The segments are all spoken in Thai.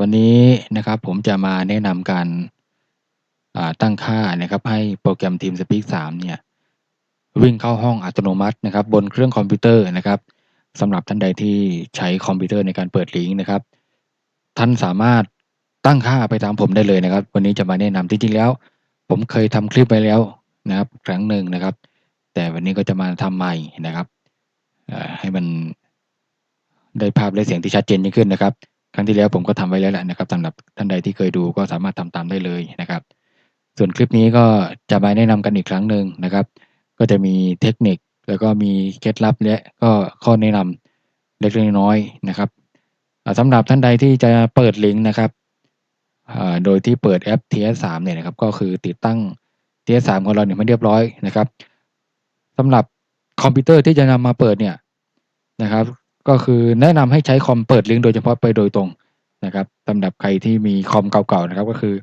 วันนี้นะครับผมจะมาแนะนำการตั้งค่านะครับให้โปรแกรม TeamSpeak 3เนี่ยวิ่งเข้าห้องอัตโนมัตินะครับบนเครื่องคอมพิวเตอร์นะครับสำหรับท่านใดที่ใช้คอมพิวเตอร์ในการเปิดลิงก์นะครับ ท่านสามารถตั้งค่าไปตามผมได้เลยนะครับ วันนี้จะมาแนะนำจริงๆแล้ว ผมเคยทำคลิปไปแล้วนะครับ ครั้งหนึ่งนะครับ แต่วันนี้ก็จะมาทำใหม่นะครับให้มันได้ภาพและเสียงที่ชัดเจนยิ่งขึ้นนะครับ รั้งที่แล้วผมก็ทำไว้แล้วแหละนะครับสำหรับท่านใดที่เคยดูก็สามารถทำตามได้เลยนะครับ ส่วนคลิปนี้ก็จะมาแนะนำกันอีกครั้งหนึ่งนะครับ ก็จะมีเทคนิคแล้วก็มีเคล็ดลับและก็ข้อแนะนำเล็กๆน้อยๆนะครับอ่าสำหรับท่านใดที่จะเปิดลิงก์นะครับโดยที่เปิดแอป TS3 เนี่ยนะครับ ก็คือติดตั้ง TS3 ของเราเนี่ยไม่เรียบร้อยนะครับสำหรับคอมพิวเตอร์ที่จะนำมาเปิดเนี่ยนะครับ ก็คือแนะนำให้ใช้คอมเปิดลิงก์โดยเฉพาะไปโดยตรงนะครับสำหรับใครที่มีคอมเก่าๆนะครับ ก็คือ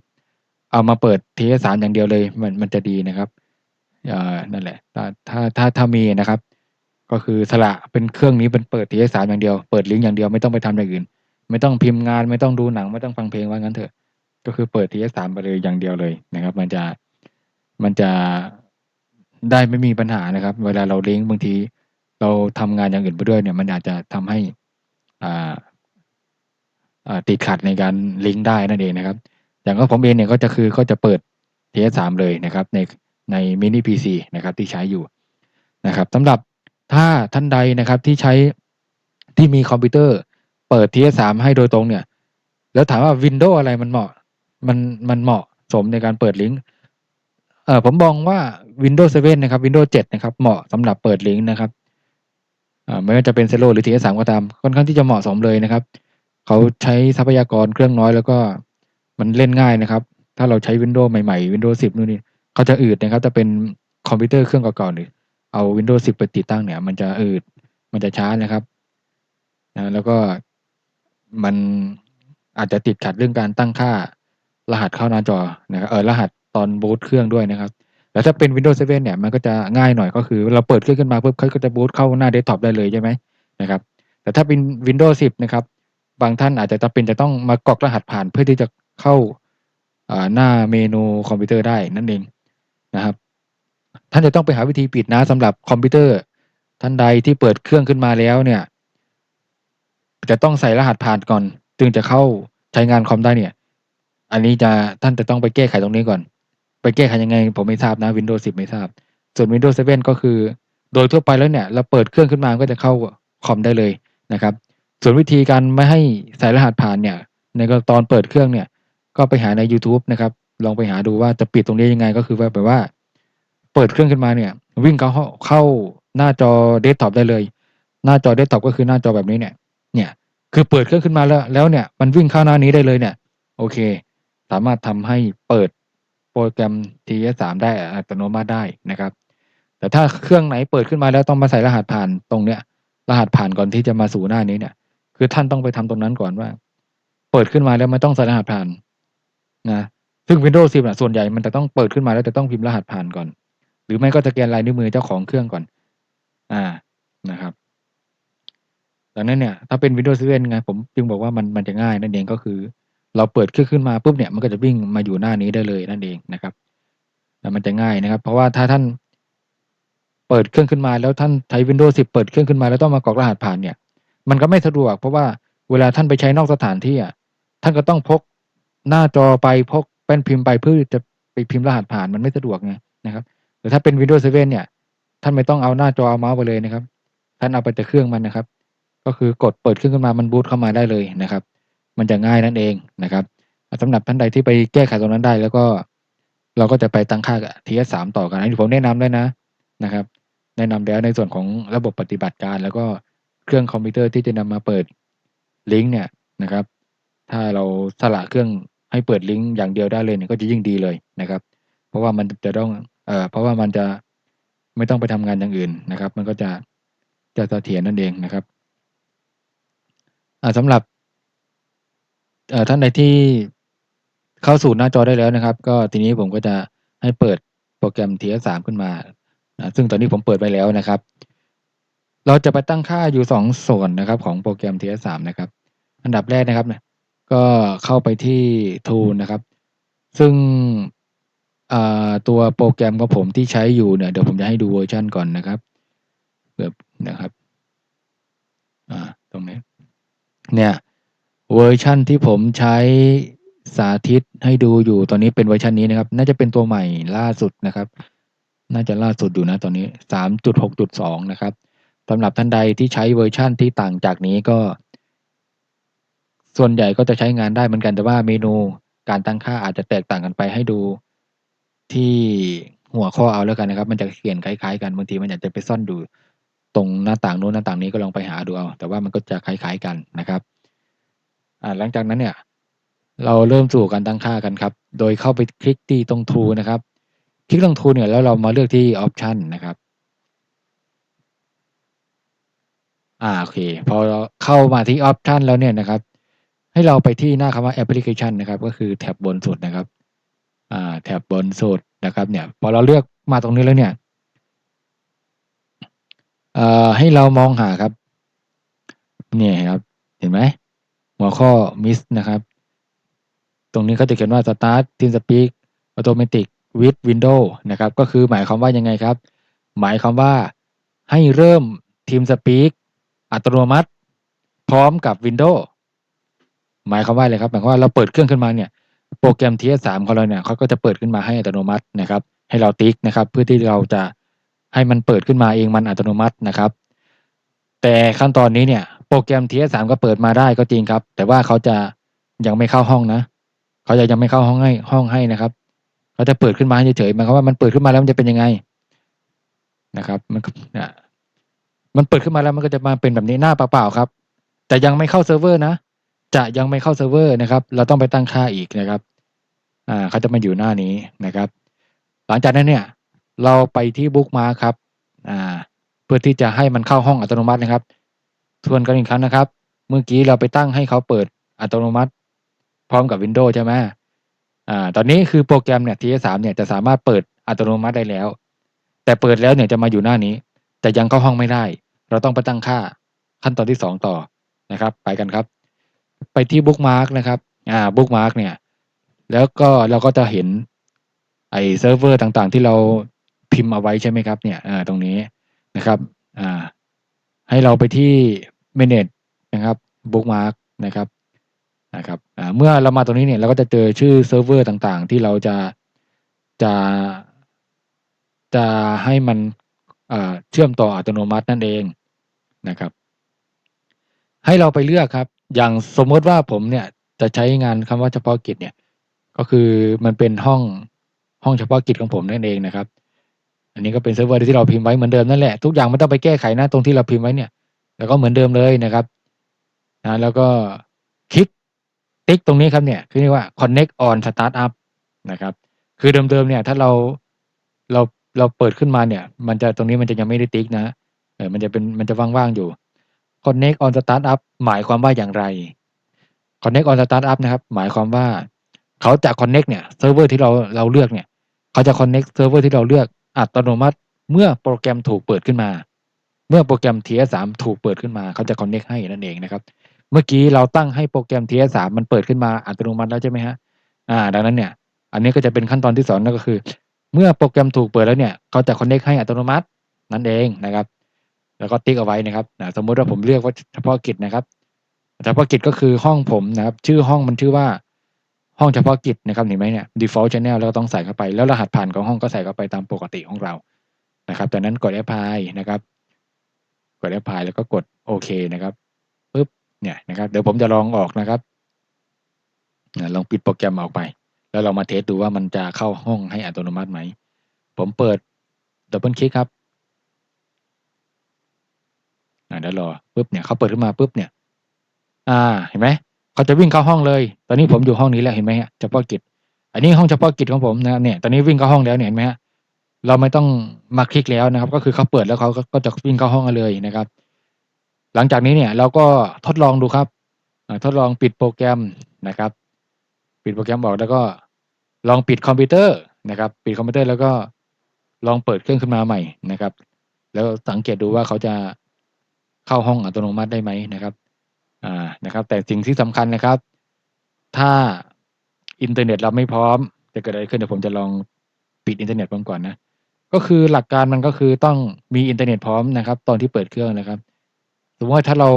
เอามาเปิด TS3 อย่างเดียวเลย มันมันจะดีนะครับอ่านั่นแหละถ้าถ้าถ้าถ้ามีนะครับ ก็คือสละเป็นเครื่องนี้เป็นเปิด TS3 อย่างเดียวเปิดลิงก์อย่างเดียวไม่ต้องไปทำอย่างอื่น ไม่ต้องพิมพ์งานไม่ต้องดูหนังไม่ต้องฟังเพลงว่างั้นเถอะ ก็คือเปิด TS3 ไปเลยอย่างเดียวเลยนะครับ มันจะมันจะได้ไม่มีปัญหานะครับ เวลาเราลิงก์บางที เราทำงานอย่างอื่นไปด้วยเนี่ย มันอาจจะทำให้อ่าติดขัดในการลิงก์ได้นั่นเองนะครับ อย่างก็ผมเองเนี่ยก็จะคือก็จะเปิด TS3 เลยนะครับ ในในมินิ PC นะครับ ที่ใช้อยู่นะครับสำหรับถ้าท่านใดนะครับที่ใช้ที่มีคอมพิวเตอร์เปิด TS3 ให้โดยตรงเนี่ย แล้วถามว่า Windows อะไรมันเหมาะ มันมันเหมาะสมในการเปิดลิงก์เออผมมองว่า Windows 7 นะครับ Windows 7 นะครับ เหมาะสำหรับเปิดลิงก์นะครับ ไม่ว่าจะเป็น Zero หรือ TS3 ก็ตาม ค่อนข้างที่จะเหมาะสมเลยนะครับ เขาใช้ทรัพยากรเครื่องน้อยแล้วก็มันเล่นง่ายนะครับ ถ้าเราใช้ Windows ใหม่ๆ Windows 10นู่นนี่เขาจะอืดนะครับจะเป็นคอมพิวเตอร์เครื่องเก่าๆหรือเอา Windows 10 ไปติดตั้งเนี่ย มันจะอืดมันจะช้านะครับนะแล้วก็มันอาจจะติดขัดเรื่องการตั้งค่ารหัสเข้าหน้าจอนะครับเออรหัสตอนบูตเครื่องด้วยนะครับ แล้วถ้าเป็น Windows 7 เนี่ยมันก็จะง่ายหน่อยก็คือ เราเปิดเครื่องขึ้นมาปุ๊บเขาก็จะบูตเข้าหน้าเดสก์ท็อปได้เลยใช่ไหมนะครับแต่ถ้าเป็น Windows 10 นะครับ บางท่านอาจจะจำเป็นจะต้องมากรอกรหัสผ่านเพื่อที่จะเข้าหน้าเมนูคอมพิวเตอร์ได้นั่นเองนะครับ ท่านจะต้องไปหาวิธีปิดนะสำหรับคอมพิวเตอร์ ท่านใดที่เปิดเครื่องขึ้นมาแล้วเนี่ย จะต้องใส่รหัสผ่านก่อน จึงจะเข้าใช้งานคอมได้เนี่ย อันนี้จะท่านจะต้องไปแก้ไขตรงนี้ก่อน แก้ไขยังไง ผมไม่ทราบนะ Windows 10 ไม่ทราบ ส่วน Windows 7 ก็คือ โดยทั่วไปแล้วเนี่ย เราเปิดเครื่องขึ้นมาก็จะเข้าคอมได้เลยนะครับ ส่วนวิธีการไม่ให้ใส่รหัสผ่านเนี่ย ในตอนเปิดเครื่องเนี่ย ก็ไปหาใน YouTube นะครับ ลองไปหาดูว่าจะปิดตรงนี้ยังไง ก็คือว่าแบบว่า เปิดเครื่องขึ้นมาเนี่ย วิ่งเข้าเข้าหน้าจอเดสก์ท็อปได้เลย หน้าจอเดสก์ท็อปก็คือหน้าจอแบบนี้เนี่ย เนี่ย คือเปิดเครื่องขึ้นมาแล้ว แล้วเนี่ย มันวิ่งเข้าหน้านี้ได้เลยเนี่ย โอเค สามารถทำให้เปิด รแกรม TS3 ได้อัตโนมัติได้นะครับ แต่ถ้าเครื่องไหนเปิดขึ้นมาแล้วต้องมาใส่รหัสผ่านตรงเนี้ย รหัสผ่านก่อนที่จะมาสู่หน้านี้เนี่ย คือท่านต้องไปทำตรงนั้นก่อนว่า เปิดขึ้นมาแล้วมันต้องใส่รหัสผ่านนะซึ่ง Windows 10น่ะส่วนใหญ่มันจะต้องเปิดขึ้นมาแล้วจะต้องพิมพ์รหัสผ่านก่อน หรือไม่ก็สแกนลายนิ้วมือเจ้าของเครื่องก่อน อ่านะครับดังนั้นเนี่ยถ้าเป็น Windows 7ไงผมจึงบอกว่ามันมันจะง่ายนั่นเองก็คือ เราเปิดเครื่องขึ้นมาปุ๊บเนี่ยมันก็จะวิ่งมาอยู่หน้านี้ได้เลยนั่นเองนะครับแล้วมันจะง่ายนะครับ เพราะว่าถ้าท่านเปิดเครื่องขึ้นมาแล้วท่านใช้ Windows 10 เปิดเครื่องขึ้นมาแล้วต้องมากรอกรหัสผ่านเนี่ย มันก็ไม่สะดวก เพราะว่าเวลาท่านไปใช้นอกสถานที่อะท่านก็ต้องพกหน้าจอไปพกแป้นพิมพ์ไปเพื่อจะไปพิมพ์รหัสผ่านมันไม่สะดวกไงนะครับแต่ถ้าเป็น Windows 7 เนี่ย ท่านไม่ต้องเอาหน้าจอเอาเมาส์ไปเลยนะครับ ท่านเอาไปแต่เครื่องมันนะครับ ก็คือกดเปิดเครื่องขึ้นมามันบูตเข้ามาได้เลยนะครับ มันจะง่ายนั่นเองนะครับสำหรับท่านใดที่ไปแก้ไขตรงนั้นได้ แล้วก็เราก็จะไปตั้งค่ากับ TS3 ต่อกันอันนี้ผมแนะนำด้วยนะนะครับ แนะนำแล้วในส่วนของระบบปฏิบัติการ แล้วก็เครื่องคอมพิวเตอร์ที่จะนำมาเปิดลิงก์เนี่ยนะครับ ถ้าเราสละเครื่องให้เปิดลิงก์อย่างเดียวได้เลยเนี่ยก็จะยิ่งดีเลยนะครับ เพราะว่ามันจะต้องเอ่อเพราะว่ามันจะไม่ต้องไปทำงานอย่างอื่นนะครับ มันก็จะจะเสถียรนั่นเองนะครับอ่าสำหรับ ท่านใดที่เข้าสู่หน้าจอได้แล้วนะครับ ก็ทีนี้ผมก็จะให้เปิดโปรแกรม TS3 ขึ้นมานะซึ่งตอนนี้ผมเปิดไปแล้วนะครับ เราจะไปตั้งค่าอยู่สองส่วนนะครับ ของโปรแกรม TS3 นะครับ อันดับแรกนะครับก็เข้าไปที่ Tool นะครับ ซึ่งตัวโปรแกรมของผมที่ใช้อยู่เนี่ยเดี๋ยวผมจะให้ดูเวอร์ชันก่อนนะครับแบบนะครับตรงนี้เนี่ย เวอร์ชันที่ผมใช้สาธิตให้ดูอยู่ตอนนี้เป็นเวอร์ชันนี้นะครับ น่าจะเป็นตัวใหม่ล่าสุดนะครับ น่าจะล่าสุดอยู่นะตอนนี้สามจุดหกจุดสองนะครับสำหรับท่านใดที่ใช้เวอร์ชั่นที่ต่างจากนี้ก็ ส่วนใหญ่ก็จะใช้งานได้เหมือนกันแต่ว่าเมนูการตั้งค่าอาจจะแตกต่างกันไปให้ดูที่หัวข้อเอาแล้วกันนะครับ มันจะเขียนคล้ายๆกันบางทีมันอาจจะไปซ่อนดูตรงหน้าต่างโน้นหน้าต่างนี้ก็ลองไปหาดูเอาแต่ว่ามันก็จะคล้ายๆกันนะครับ หลังจากนั้นเนี่ย เราเริ่มสู่การตั้งค่ากันครับ โดยเข้าไปคลิกที่ตรง Tool นะครับ คลิกตรง Tool เนี่ยแล้วเรามาเลือกที่ Option นะครับอ่าโอเคพอเราเข้ามาที่ Option แล้วเนี่ยนะครับ ให้เราไปที่หน้าคำว่า Application นะครับ ก็คือแท็บบนสุดนะครับอ่าแท็บบนสุดนะครับ เนี่ย พอเราเลือกมาตรงนี้แล้วเนี่ยเอ่อให้เรามองหาครับ เนี่ยครับ เห็นไหม หัวข้อ miss นะครับ ตรงนี้เขาจะเขียนว่า start team speak automatic with window นะครับ ก็คือหมายความว่ายังไงครับ หมายความว่าให้เริ่ม team speak อัตโนมัติ พร้อมกับ window หมายความว่าอะไรครับ หมายความว่าเราเปิดเครื่องขึ้นมาเนี่ย โปรแกรม TS3 ของเราเนี่ยเขาก็จะเปิดขึ้นมาให้อัตโนมัตินะครับ ให้เราติ๊กนะครับ เพื่อที่เราจะให้มันเปิดขึ้นมาเองมันอัตโนมัตินะครับ แต่ขั้นตอนนี้เนี่ย โปรแกรม TS3 ก็เปิดมาได้ก็จริงครับ แต่ว่าเขาจะยังไม่เข้าห้องนะเขาจะยังไม่เข้าห้องให้ห้องให้นะครับเขาจะเปิดขึ้นมาเฉยๆหมายความว่ามันเปิดขึ้นมาแล้วมันจะเป็นยังไงนะครับ มันนะมันเปิดขึ้นมาแล้วมันก็จะมาเป็นแบบนี้หน้าเปล่าๆครับ แต่ยังไม่เข้าเซิร์ฟเวอร์นะจะยังไม่เข้าเซิร์ฟเวอร์นะครับ เราต้องไปตั้งค่าอีกนะครับ อ่าเขาจะมาอยู่หน้านี้นะครับ หลังจากนั้นเนี่ย เราไปที่บุ๊กมาครับ อ่า เพื่อที่จะให้มันเข้าห้องอัตโนมัตินะครับ ทวนกันอีกครั้งนะครับ เมื่อกี้เราไปตั้งให้เขาเปิดอัตโนมัติ พร้อมกับ Windows ใช่ไหมอ่า ตอนนี้คือโปรแกรมเนี่ย TS3 เนี่ยจะสามารถเปิดอัตโนมัติได้แล้ว แต่เปิดแล้วเนี่ยจะมาอยู่หน้านี้ แต่ยังเข้าห้องไม่ได้ เราต้องไปตั้งค่าขั้นตอนที่สองต่อนะครับ ไปกันครับ ไปที่บุ๊กมาร์กนะครับ อ่าบุ๊กมาร์กเนี่ย แล้วก็เราก็จะเห็นไอเซิร์ฟเวอร์ต่างๆ ที่เราพิมพ์เอาไว้ใช่ไหมครับ เนี่ย อ่า ตรงนี้นะครับ อ่า ให้เราไปที่ manage นะครับ bookmark นะครับนะครับเมื่อเรามาตรงนี้เนี่ยเราก็จะเจอชื่อเซิร์ฟเวอร์ต่างๆ ที่เราจะจะจะให้มันเชื่อมต่ออัตโนมัตินั่นเองนะครับ ให้เราไปเลือกครับ อย่างสมมติว่าผมเนี่ยจะใช้งานคำว่าเฉพาะกิจเนี่ย ก็คือมันเป็นห้องห้องเฉพาะกิจของผมนั่นเองนะครับ อันนี้ก็เป็นเซิร์ฟเวอร์ที่เราพิมพ์ไว้เหมือนเดิมนั่นแหละทุกอย่างไม่ต้องไปแก้ไขนะตรงที่เราพิมพ์ไว้เนี่ย แล้วก็เหมือนเดิมเลยนะครับนะแล้วก็คลิกติ๊กตรงนี้ครับเนี่ยคือเรียกว่า connect on startup นะครับ คือเดิมๆเนี่ย ถ้าเราเราเราเปิดขึ้นมาเนี่ย มันจะตรงนี้มันจะยังไม่ได้ติ๊กนะเออมันจะเป็นมันจะว่างๆอยู่ connect on startup หมายความว่าอย่างไร connect on startup นะครับ หมายความว่าเขาจะ connect เนี่ยเซิร์ฟเวอร์ที่เราเราเลือกเนี่ย เขาจะ connect เซิร์ฟเวอร์ที่เราเลือกอัตโนมัติเมื่อโปรแกรมถูกเปิดขึ้นมา เมื่อโปรแกรม TS3 ถูกเปิดขึ้นมาเขาจะ connect ให้นั่นเองนะครับ เมื่อกี้เราตั้งให้โปรแกรม TS3 มันเปิดขึ้นมาอัตโนมัติแล้วใช่ไหมฮะอ่า ดังนั้นเนี่ย อันนี้ก็จะเป็นขั้นตอนที่สองนั่นก็คือ เมื่อโปรแกรมถูกเปิดแล้วเนี่ยเขาจะ connect ให้อัตโนมัตินั่นเองนะครับ แล้วก็ติ๊กเอาไว้นะครับนะสมมุติว่าผมเลือกว่าเฉพาะกิจนะครับ เฉพาะกิจก็คือห้องผมนะครับ ชื่อห้องมันชื่อว่าห้องเฉพาะกิจนะครับเห็นไหมเนี่ย default channel แล้วก็ต้องใส่เข้าไป แล้วรหัสผ่านของห้องก็ใส่เข้าไปตามปกติของเรา นะครับจากนั้นกด apply นะครับ กด apply แล้วก็กดโอเคนะครับปึ๊บเนี่ยนะครับเดี๋ยวผมจะลองออกนะครับลองปิดโปรแกรมออกไป แล้วเรามาเทสดูว่ามันจะเข้าห้องให้อัตโนมัติไหม ผมเปิดดับเบิลคลิกครับอ่าเดี๋ยวรอปุ๊บเนี่ยเขาเปิดขึ้นมาปุ๊บเนี่ยอ่าเห็นไหมเขาจะวิ่งเข้าห้องเลย ตอนนี้ผมอยู่ห้องนี้แล้วเห็นไหมฮะเฉพาะกิจ อันนี้ห้องเฉพาะกิจของผมนะเนี่ยตอนนี้วิ่งเข้าห้องแล้วเนี่ยเห็นไหมฮะ เราไม่ต้องมาคลิกแล้วนะครับ ก็คือเขาเปิดแล้วเขาก็จะวิ่งเข้าห้องกันเลยนะครับ หลังจากนี้เนี่ยเราก็ทดลองดูครับทดลองปิดโปรแกรมนะครับ ปิดโปรแกรมบอกแล้วก็ลองปิดคอมพิวเตอร์นะครับ ปิดคอมพิวเตอร์แล้วก็ลองเปิดเครื่องขึ้นมาใหม่นะครับ แล้วสังเกตดูว่าเขาจะเข้าห้องอัตโนมัติได้ไหมนะครับอ่านะครับ แต่สิ่งที่สำคัญนะครับ ถ้าอินเทอร์เน็ตเราไม่พร้อมจะเกิดอะไรขึ้นเดี๋ยวผมจะลองปิดอินเทอร์เน็ตผมก่อนนะ ก็คือหลักการมันก็คือต้องมีอินเทอร์เน็ตพร้อมนะครับ ตอนที่เปิดเครื่องนะครับสมมติว่าถ้าเรา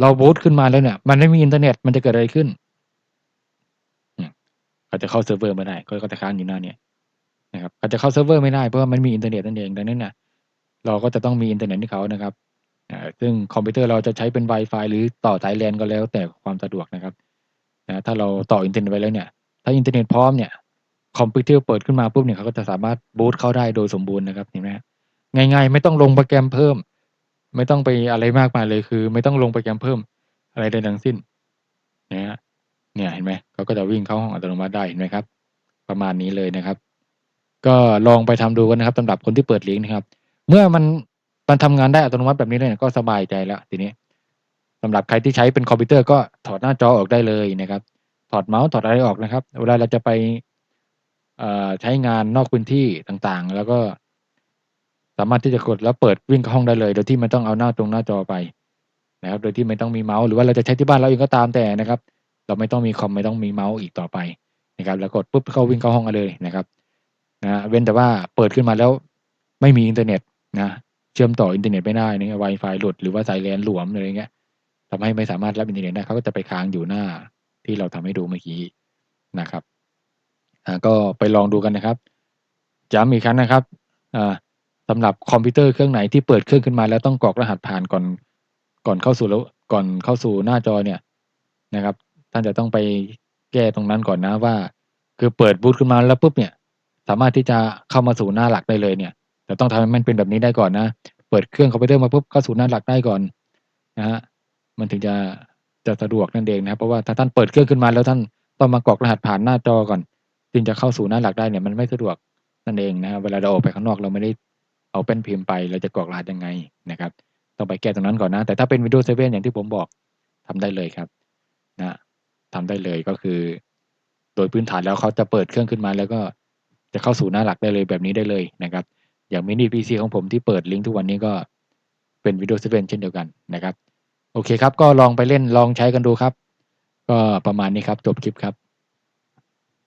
เราบูตขึ้นมาแล้วเนี่ย มันไม่มีอินเทอร์เน็ตมันจะเกิดอะไรขึ้นเขาจะเข้าเซิร์ฟเวอร์ไม่ได้ก็จะค้างอยู่หน้าเนี่ยนะครับเขาจะเข้าเซิร์ฟเวอร์ไม่ได้เพราะว่ามันมีอินเทอร์เน็ตนั่นเองดังนั้นนะเราก็จะต้องมีอินเทอร์เน็ตให้เขานะครับซึ่งคอมพิวเตอร์เราจะใช้เป็น Wi-Fi หรือต่อสายแลนก็แล้วแต่ความสะดวกนะครับนะถ้าเราต่ออินเทอร์เน็ตไปแล้วเนี่ย ถ้าอินเทอร์เน็ตพร้อมเนี่ย คอมพิวเตอร์เปิดขึ้นมาปุ๊บเนี่ยเขาก็จะสามารถบูตเข้าได้โดยสมบูรณ์นะครับเห็นไหมฮะง่าย ๆ ไม่ต้องลงโปรแกรมเพิ่ม ไม่ต้องไปอะไรมากมายเลยคือ ไม่ต้องลงโปรแกรมเพิ่ม อะไรใดทั้งสิ้นนะฮะเนี่ยเห็นไหมเขาก็จะวิ่งเข้าห้องอัตโนมัติได้เห็นไหมครับ ประมาณนี้เลยนะครับ ก็ลองไปทำดูกันนะครับสำหรับคนที่เปิดลิงก์นะครับ เมื่อมันมันทำงานได้อัตโนมัติแบบนี้เลยเนี่ยก็สบายใจแล้วทีนี้สำหรับใครที่ใช้เป็นคอมพิวเตอร์ก็ถอดหน้าจอออกได้เลยนะครับ ถอดเมาส์ถอดอะไรออกนะครับ เวลาเราจะไป ใช้งานนอกพื้นที่ต่างๆ แล้วก็สามารถที่จะกดแล้วเปิดวิ่งเข้าห้องได้เลย โดยที่ไม่ต้องเอาหน้าตรงหน้าจอไปนะครับ โดยที่ไม่ต้องมีเมาส์หรือว่าเราจะใช้ที่บ้านเราเองก็ตามแต่นะครับ เราไม่ต้องมีคอมไม่ต้องมีเมาส์อีกต่อไปนะครับ แล้วกดปุ๊บเข้าวิ่งเข้าห้องเลยนะครับนะเว้นแต่ว่าเปิดขึ้นมาแล้วไม่มีอินเทอร์เน็ตนะเชื่อมต่ออินเทอร์เน็ตไม่ได้นี่ Wi-Fi หลุดหรือว่าสายแลนหลวมอะไรเงี้ยทำให้ไม่สามารถรับอินเทอร์เน็ตได้เขาก็จะไปค้างอยู่หน้าที่เราทำให้ดูเมื่อกี้นะครับ ก็ไปลองดูกันนะครับย้ำอีกครั้งนะครับสำหรับคอมพิวเตอร์เครื่องไหนที่เปิดเครื่องขึ้นมา แล้วต้องกรอกรหัสผ่านก่อนก่อนเข้าสู่แล้วก่อนเข้าสู่หน้าจอเนี่ยนะครับ ท่านจะต้องไปแก้ตรงนั้นก่อนนะว่า คือเปิดบูตขึ้นมาแล้วปุ๊บเนี่ย สามารถที่จะเข้ามาสู่หน้าหลักได้เลยเนี่ยแต่ต้องทำให้มันเป็นแบบนี้ได้ก่อนนะ เปิดเครื่องคอมพิวเตอร์มาปุ๊บเข้าสู่หน้าหลักได้ก่อนนะฮะมันถึงจะจะสะดวกนั่นเองนะครับเพราะว่าถ้าท่านเปิดเครื่องขึ้นมาแล้วท่านต้องมากรอกรหัสผ่านหน้าจอก่อน จึงจะเข้าสู่หน้าหลักได้เนี่ยมันไม่สะดวกนั่นเองนะเวลาเราออกไปข้างนอกเราไม่ได้เอาเป็นพิมพ์ไป เราจะกรอกรหัสยังไงนะครับต้องไปแก้ตรงนั้นก่อนนะ แต่ถ้าเป็น Windows 7 อย่างที่ผมบอกทำได้เลยครับนะทำได้เลยก็คือ โดยพื้นฐานแล้วเขาจะเปิดเครื่องขึ้นมา แล้วก็จะเข้าสู่หน้าหลักได้เลยแบบนี้ได้เลยนะครับ อย่างมินิพีซีของผมที่เปิดลิงก์ทุกวันนี้ก็เป็น Windows 7 เช่นเดียวกันนะครับ โอเคครับ ก็ลองไปเล่นลองใช้กันดูครับ ก็ประมาณนี้ครับ จบคลิปครับ